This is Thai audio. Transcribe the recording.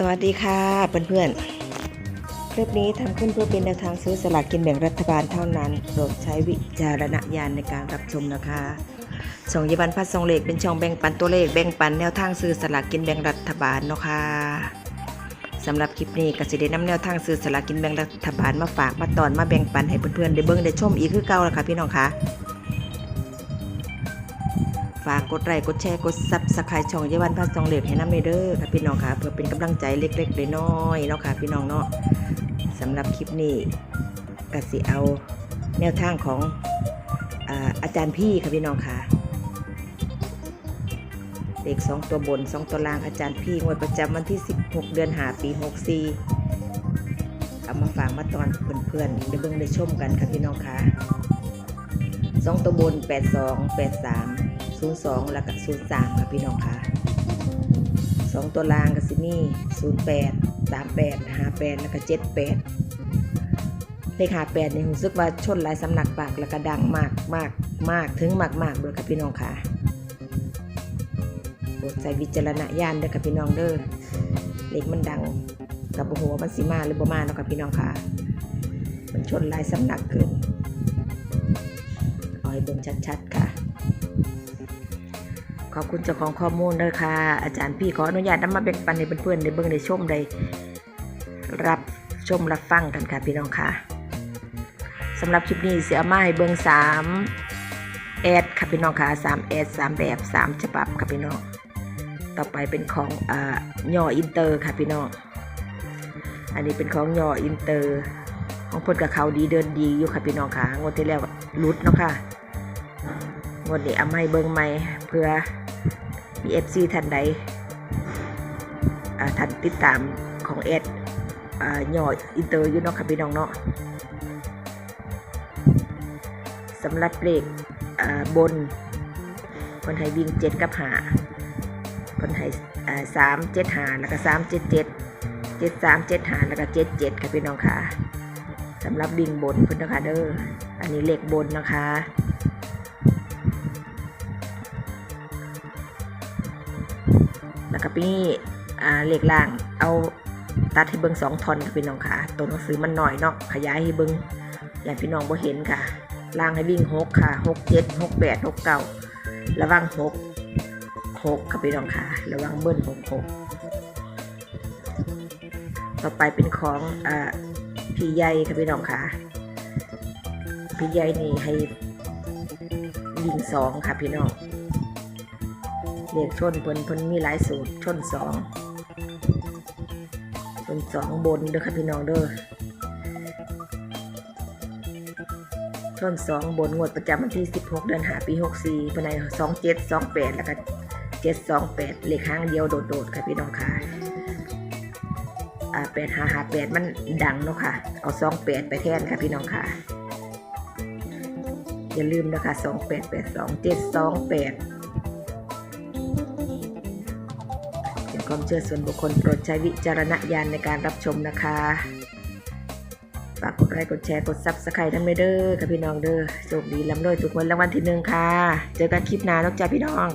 สวัสดีค่ะเพื่อนๆ คลิปนี้ทำขึ้นเพื่อเป็นแนวทางซื้อสลากกินแบ่งรัฐบาลเท่านั้น โปรดใช้วิจารณญาณในการรับชมนะคะช่งยบันพัดทรงเลขเป็นช่องแบ่งปันตัวเลขแบ่งปันแนวทางซื้อสลากกินแบ่งรัฐบาลเนาะค่ะสำหรับคลิปนี้กสิได้นำแนวทางซื้อสลากกินแบ่งรัฐบาลมาฝากมาตอนมาแบ่งปันให้เพื่อนๆได้เบิ่งได้ชมอีกคือเก่าแล้วค่ะพี่น้องค่ะ ฝากกดไลค์กดแชร์กดซับสไครต์ช่องเยาวันพัสสองเหล็กให้น้ำเด้อค่ะพี่น้องค่ะเพื่อเป็นกำลังใจเล็กๆน้อยๆเนาะค่ะพี่น้องเนาะสำหรับคลิปนี้กสิเอาแนวทางของอาอาจารย์พี่ค่ะพี่น้องค่ะเด็กสองตัวบนสองตัวล่างอาจารย์พี่งวดประจำวันที่ 16 เดือนหาปี 64 เอามาฝากมาตอนเพื่อนๆได้เบิ่งได้ชมกันค่ะพี่น้องค่ะสองตัวบน 82 83 02 แล้วก็03 ค่ะพี่น้องค่ะสองตัวลางก็สิมี่08 38 58 แล้วก็78เลข58นี่รู้สึกว่าชนหลายสำนักปากแล้วก็ดังมากมากมากถึงมากมากด้วยค่ะพี่น้องค่ะโปรดใส่วิจารณญาณเด้อค่ะพี่น้องเด้อเลขมันดังกับหัวมันสิมาหรือบ่มาเนาะค่ะพี่น้องค่ะ มันชนหลายสำนักเกินเอาให้เบิ่งชัดๆค่ะ อบคุณเจ้าของข้อมูลด้วยค่ะ อาจารย์พี่ขออนุญาตนำมาแบ่งปันให้เพื่อนๆได้เบิ่งได้ชมได้รับชมรับฟังกันค่ะพี่น้องค่ะสำหรับคลิปนี้เสียมาให้เบิ่ง3แอดค่ะพี่น้องค่ะ3แอด3แบบ3ฉบับค่ะพี่น้องต่อไปเป็นของอ่าย่ออินเตอร์ค่ะพี่น้องอันนี้เป็นของย่ออินเตอร์ของพิ่นกับเขาดีเดินดีอยู่ค่ะพี่น้องค่ะงวดที่แล้วรุดเนาะค่ะงวดนี้เอาไม่เบิ่งไม่เพื่อ มีเอฟซีท่านใดอ่าท่านติดตามของเอสอ่าย่ออินเตอร์อยู่เนาะค่ะพี่น้องเนาะสำหรับเลขบนคนไทยวิ่งเจ็ดกับหาคนไทยสามเจ็ดหาแล้วก็สามเจ็ดเจ็ดเจ็ดสามเจ็ดหาแล้วก็เจ็ดเจ็ดค่ะพี่น้องค่ะสำหรับวิ่งบนพิ่นนะคะเด้ออันนี้เลขบนนะคะ แล้วก็พี่อ่าเหล็กล่างเอาตัดให้เบิ้งสองทอนค่ะพี่น้องค่ะ ตัวหนังสือมันหน่อยเนาะขยายให้เบิ้งอย่างพี่น้องบ่เห็นค่ะ ล่างให้วิ่งหกค่ะหกเจ็ดหกแปดหกเก้าระวังหกหกค่ะพี่น้องค่ะ ระวังเบิ้ลหกหกต่อไปเป็นของอ่าพี่ใหญ่ค่ะพี่น้องค่ะ พี่ใหญ่นี่ให้วิ่งสองค่ะพี่น้อง เลขชนเพิ่นเพิ่นมีหลายสูตรชนสองชนสองบนเด้อค่ะพี่น้องเด้อชนสองบนงวดประจำวันที่ 16 เดือนหาปี 64ภายใน27 28 แล้วก็ 728 เลขห้างเดียวโดดๆค่ะพี่น้องค่ะอ่า8 5 5 8มันดังเนาะค่ะ เอา 28 ไปแทนค่ะพี่น้องค่ะ อย่าลืมนะคะ 28 82 728 ความเชื่อส่วนบุคคลโปรดใช้วิจารณญาณในการรับชมนะคะ ฝากกดไลค์กดแชร์กดซับสไครต์ทั้งไม่เด้อค่ะพี่น้องเด้อโชคดีลำรวยทุกคนรางวัลที่หนึ่งค่ะ เจอกันคลิปหน้านะจ๊ะพี่น้อง